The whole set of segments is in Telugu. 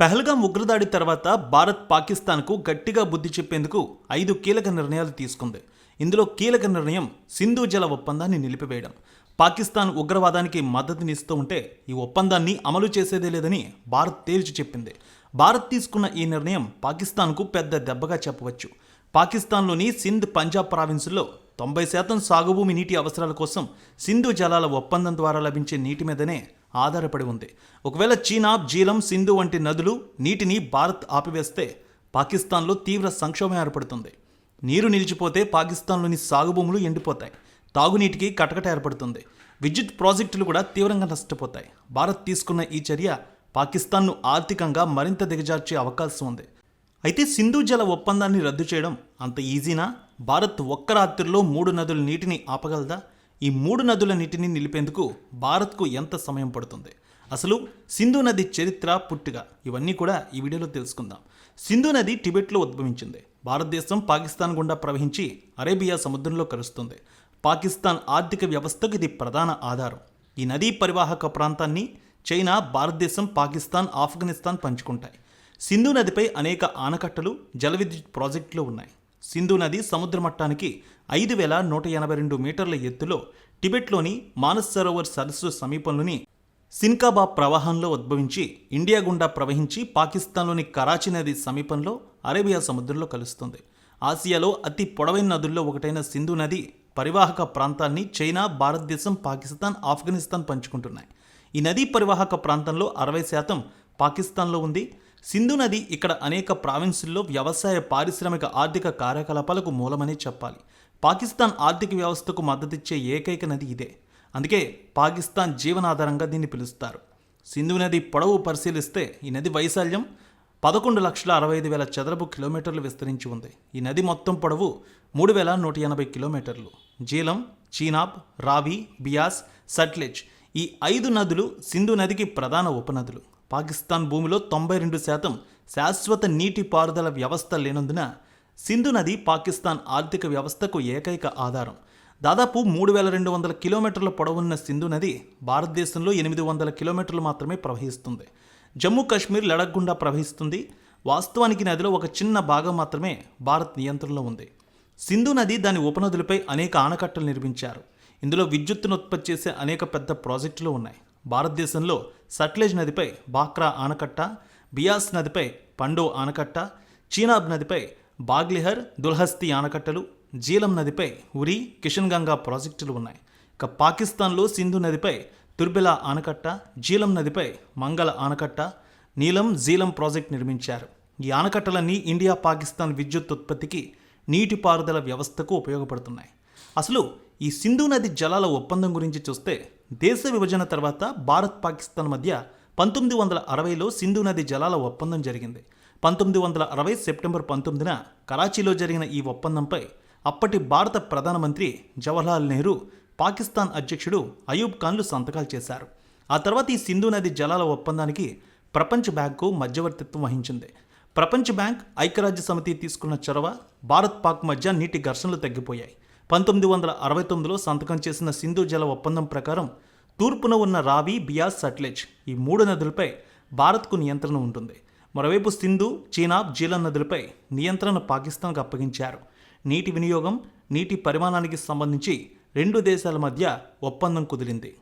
పహల్గాం ఉగ్రదాడి తర్వాత భారత్ పాకిస్తాన్కు గట్టిగా బుద్ధి చెప్పేందుకు ఐదు కీలక నిర్ణయాలు తీసుకుంది. ఇందులో కీలక నిర్ణయం సింధు జల ఒప్పందాన్ని నిలిపివేయడం. పాకిస్తాన్ ఉగ్రవాదానికి మద్దతునిస్తూ ఉంటే ఈ ఒప్పందాన్ని అమలు చేసేదే లేదని భారత్ తేల్చి చెప్పింది. భారత్ తీసుకున్న ఈ నిర్ణయం పాకిస్తాన్కు పెద్ద దెబ్బగా చెప్పవచ్చు. పాకిస్తాన్లోని సింధ్ పంజాబ్ ప్రావిన్సుల్లో తొంభై శాతం సాగుభూమి నీటి అవసరాల కోసం సింధు జలాల ఒప్పందం ద్వారా లభించే నీటి మీదనే ఆధారపడి ఉంది. ఒకవేళ చీనా జీలం సింధు వంటి నదులు నీటిని భారత్ ఆపివేస్తే పాకిస్తాన్లో తీవ్ర సంక్షోభం ఏర్పడుతుంది. నీరు నిలిచిపోతే పాకిస్తాన్లోని సాగుభూములు ఎండిపోతాయి. తాగునీటికి కటకట ఏర్పడుతుంది. విద్యుత్ ప్రాజెక్టులు కూడా తీవ్రంగా నష్టపోతాయి. భారత్ తీసుకున్న ఈ చర్య పాకిస్తాన్ను ఆర్థికంగా మరింత దిగజార్చే అవకాశం ఉంది. అయితే సింధు జల ఒప్పందాన్ని రద్దు చేయడం అంత ఈజీనా? భారత్ ఒక్క రాత్రిలో మూడు నదుల నీటిని ఆపగలదా? ఈ మూడు నదుల నీటిని నిలిపేందుకు భారత్కు ఎంత సమయం పడుతుంది? అసలు సింధు నది చరిత్ర పుట్టుక ఇవన్నీ కూడా ఈ వీడియోలో తెలుసుకుందాం. సింధు నది టిబెట్లో ఉద్భవించింది. భారతదేశం పాకిస్తాన్ గుండా ప్రవహించి అరేబియా సముద్రంలో కలుస్తుంది పాకిస్తాన్ ఆర్థిక వ్యవస్థకు ఇది ప్రధాన ఆధారం. ఈ నదీ పరివాహక ప్రాంతాన్ని చైనా భారతదేశం పాకిస్తాన్ ఆఫ్ఘనిస్తాన్ పంచుకుంటాయి. సింధు నదిపై అనేక ఆనకట్టలు జల విద్యుత్ ప్రాజెక్టులు ఉన్నాయి. సింధు నది సముద్ర మట్టానికి ఐదు వేల నూట ఎనభై రెండు మీటర్ల ఎత్తులో టిబెట్లోని మానస్ సరోవర్ సరస్సు సమీపంలోని సిన్కాబా ప్రవాహంలో ఉద్భవించి ఇండియా గుండా ప్రవహించి పాకిస్తాన్లోని కరాచీ నది సమీపంలో అరేబియా సముద్రంలో కలుస్తుంది. ఆసియాలో అతి పొడవైన నదుల్లో ఒకటైన సింధు నది పరివాహక ప్రాంతాన్ని చైనా భారతదేశం పాకిస్తాన్ ఆఫ్ఘనిస్తాన్ పంచుకుంటున్నాయి. ఈ నదీ పరివాహక ప్రాంతంలో అరవై శాతం పాకిస్తాన్లో ఉంది. సింధు నది ఇక్కడ అనేక ప్రావిన్సుల్లో వ్యవసాయ పారిశ్రామిక ఆర్థిక కార్యకలాపాలకు మూలమనే చెప్పాలి. పాకిస్తాన్ ఆర్థిక వ్యవస్థకు మద్దతిచ్చే ఏకైక నది ఇదే. అందుకే పాకిస్తాన్ జీవనాధారంగా దీన్ని పిలుస్తారు. సింధు నది పొడవు పరిశీలిస్తే ఈ నది వైశాల్యం పదకొండు లక్షల అరవై ఐదు వేల చదరపు కిలోమీటర్లు విస్తరించి ఉంది. ఈ నది మొత్తం పొడవు మూడు వేల నూట ఎనభై కిలోమీటర్లు. జీలం చీనాబ్ రావి బియాస్ సట్లెజ్ ఈ ఐదు నదులు సింధు నదికి ప్రధాన ఉపనదులు. పాకిస్తాన్ భూమిలో తొంభై రెండు శాతం శాశ్వత నీటి పారుదల వ్యవస్థ లేనందున సింధు నది పాకిస్తాన్ ఆర్థిక వ్యవస్థకు ఏకైక ఆధారం. దాదాపు మూడు వేల రెండు వందల కిలోమీటర్ల పొడవున్న సింధు నది భారతదేశంలో ఎనిమిది వందల కిలోమీటర్లు మాత్రమే ప్రవహిస్తుంది. జమ్మూ కాశ్మీర్ లడక్ గుండా ప్రవహిస్తుంది. వాస్తవానికి నదిలో ఒక చిన్న భాగం మాత్రమే భారత్ నియంత్రణలో ఉంది. సింధు నది దాని ఉపనదులపై అనేక ఆనకట్టలు నిర్మించారు. ఇందులో విద్యుత్తును ఉత్పత్తి చేసే అనేక పెద్ద ప్రాజెక్టులు ఉన్నాయి. భారతదేశంలో సట్లెజ్ నదిపై బాక్రా ఆనకట్ట బియాస్ నదిపై పండో ఆనకట్ట చీనాబ్ నదిపై బాగ్లిహర్ దుల్హస్తి ఆనకట్టలు జీలం నదిపై ఉరి కిషన్ గంగా ప్రాజెక్టులు ఉన్నాయి. ఇక పాకిస్తాన్లో సింధు నదిపై తుర్బెలా ఆనకట్ట జీలం నదిపై మంగళ ఆనకట్ట నీలం జీలం ప్రాజెక్ట్ నిర్మించారు. ఈ ఆనకట్టలన్నీ ఇండియా పాకిస్తాన్ విద్యుత్ ఉత్పత్తికి నీటిపారుదల వ్యవస్థకు ఉపయోగపడుతున్నాయి. అసలు ఈ సింధు నది జలాల ఒప్పందం గురించి చూస్తే దేశ విభజన తర్వాత భారత్ పాకిస్తాన్ మధ్య పంతొమ్మిది వందల అరవైలో సింధు నది జలాల ఒప్పందం జరిగింది. పంతొమ్మిది వందల అరవై సెప్టెంబర్ పంతొమ్మిదిన కరాచీలో జరిగిన ఈ ఒప్పందంపై అప్పటి భారత ప్రధానమంత్రి జవహర్లాల్ నెహ్రూ పాకిస్తాన్ అధ్యక్షుడు అయూబ్ ఖాన్లు సంతకాలు చేశారు. ఆ తర్వాత ఈ సింధు నది జలాల ఒప్పందానికి ప్రపంచ బ్యాంకు మధ్యవర్తిత్వం వహించింది. ప్రపంచ బ్యాంక్ ఐక్యరాజ్య సమితి తీసుకున్న చొరవ భారత్ పాక్ మధ్య నీటి ఘర్షణలు తగ్గిపోయాయి. పంతొమ్మిది వందల అరవై తొమ్మిదిలో సంతకం చేసిన సింధు జల ఒప్పందం ప్రకారం తూర్పున ఉన్న రావి బియాస్ సట్లెజ్ ఈ మూడు నదులపై భారత్కు నియంత్రణ ఉంటుంది. మరోవైపు సింధు చీనాబ్ జీలం నదులపై నియంత్రణ పాకిస్తాన్కు అప్పగించారు. నీటి వినియోగం నీటి పరిమాణానికి సంబంధించి రెండు దేశాల మధ్య ఒప్పందం కుదిరింది.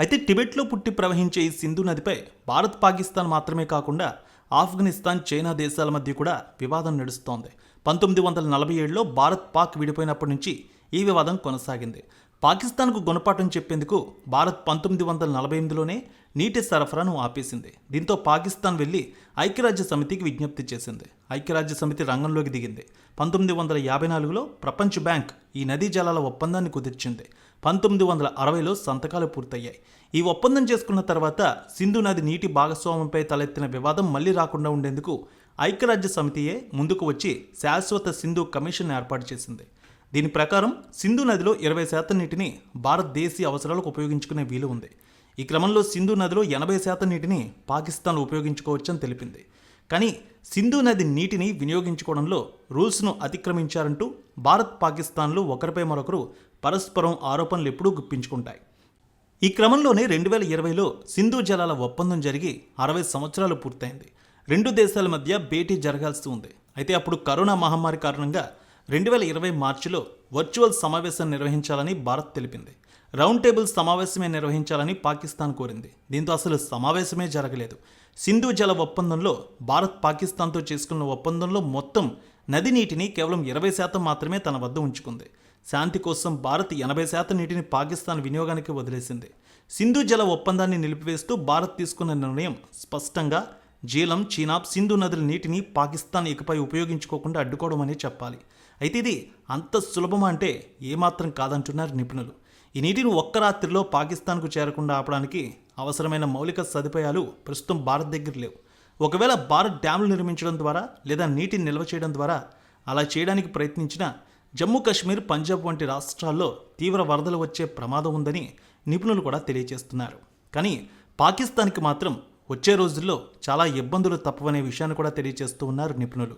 అయితే టిబెట్లో పుట్టి ప్రవహించే ఈ సింధు నదిపై భారత్ పాకిస్తాన్ మాత్రమే కాకుండా ఆఫ్ఘనిస్తాన్ చైనా దేశాల మధ్య కూడా వివాదం నడుస్తోంది. పంతొమ్మిది వందల నలభై ఏడులో భారత్ పాక్ విడిపోయినప్పటి నుంచి ఈ వివాదం కొనసాగింది. పాకిస్తాన్కు గుణపాఠం చెప్పేందుకు భారత్ పంతొమ్మిది వందల నలభై ఎనిమిదిలోనే నీటి సరఫరాను ఆపేసింది. దీంతో పాకిస్తాన్ వెళ్ళి ఐక్యరాజ్య సమితికి విజ్ఞప్తి చేసింది. ఐక్యరాజ్య సమితి రంగంలోకి దిగింది. పంతొమ్మిది వందల యాభై నాలుగులో ప్రపంచ బ్యాంక్ ఈ నదీ జలాల ఒప్పందాన్ని కుదిర్చింది. పంతొమ్మిది వందల అరవైలో సంతకాలు పూర్తయ్యాయి. ఈ ఒప్పందం చేసుకున్న తర్వాత సింధు నది నీటి భాగస్వామ్యంపై తలెత్తిన వివాదం మళ్ళీ రాకుండా ఉండేందుకు ఐక్యరాజ్య సమితియే ముందుకు వచ్చి శాశ్వత సింధు కమిషన్ ఏర్పాటు చేసింది. దీని ప్రకారం సింధు నదిలో ఇరవై శాతం నీటిని భారతదేశీ అవసరాలకు ఉపయోగించుకునే వీలు ఉంది. ఈ క్రమంలో సింధు నదిలో ఎనభై శాతం నీటిని పాకిస్తాన్ ఉపయోగించుకోవచ్చని తెలిపింది. కానీ సింధు నది నీటిని వినియోగించుకోవడంలో రూల్స్ను అతిక్రమించారంటూ భారత్ పాకిస్తాన్లు ఒకరిపై మరొకరు పరస్పరం ఆరోపణలు ఎప్పుడూ గుప్పించుకుంటాయి. ఈ క్రమంలోనే రెండు వేల ఇరవైలో సింధు జలాల ఒప్పందం జరిగి అరవై సంవత్సరాలు పూర్తయింది. రెండు దేశాల మధ్య భేటీ జరగాల్సి ఉంది. అయితే అప్పుడు కరోనా మహమ్మారి కారణంగా రెండు వేల ఇరవై మార్చిలో వర్చువల్ సమావేశం నిర్వహించాలని భారత్ తెలిపింది. రౌండ్ టేబుల్ సమావేశమే నిర్వహించాలని పాకిస్తాన్ కోరింది. దీంతో అసలు సమావేశమే జరగలేదు. సింధు జల ఒప్పందంలో భారత్ పాకిస్తాన్తో చేసుకున్న ఒప్పందంలో మొత్తం నది నీటిని కేవలం ఇరవై శాతం మాత్రమే తన వద్ద ఉంచుకుంది. శాంతి కోసం భారత్ ఎనభై శాతం నీటిని పాకిస్తాన్ వినియోగానికి వదిలేసింది. సింధు జల ఒప్పందాన్ని నిలిపివేస్తూ భారత్ తీసుకున్న నిర్ణయం స్పష్టంగా జీలం చీనాబ్ సింధు నదుల నీటిని పాకిస్తాన్ ఇకపై ఉపయోగించుకోకుండా అడ్డుకోవడం అనే చెప్పాలి. అయితే ఇది అంత సులభమా అంటే ఏమాత్రం కాదంటున్నారు నిపుణులు. ఈ నీటిని ఒక్క రాత్రిలో పాకిస్తాన్కు చేరకుండా ఆపడానికి అవసరమైన మౌలిక సదుపాయాలు ప్రస్తుతం భారత్ దగ్గర లేవు. ఒకవేళ భారత్ డ్యాములు నిర్మించడం ద్వారా లేదా నీటిని నిల్వ చేయడం ద్వారా అలా చేయడానికి ప్రయత్నించిన జమ్మూ కాశ్మీర్ పంజాబ్ వంటి రాష్ట్రాల్లో తీవ్ర వరదలు వచ్చే ప్రమాదం ఉందని నిపుణులు కూడా తెలియజేస్తున్నారు. కానీ పాకిస్తాన్కి మాత్రం వచ్చే రోజుల్లో చాలా ఇబ్బందులు తప్పవనే విషయాన్ని కూడా తెలియజేస్తూ ఉన్నారు నిపుణులు.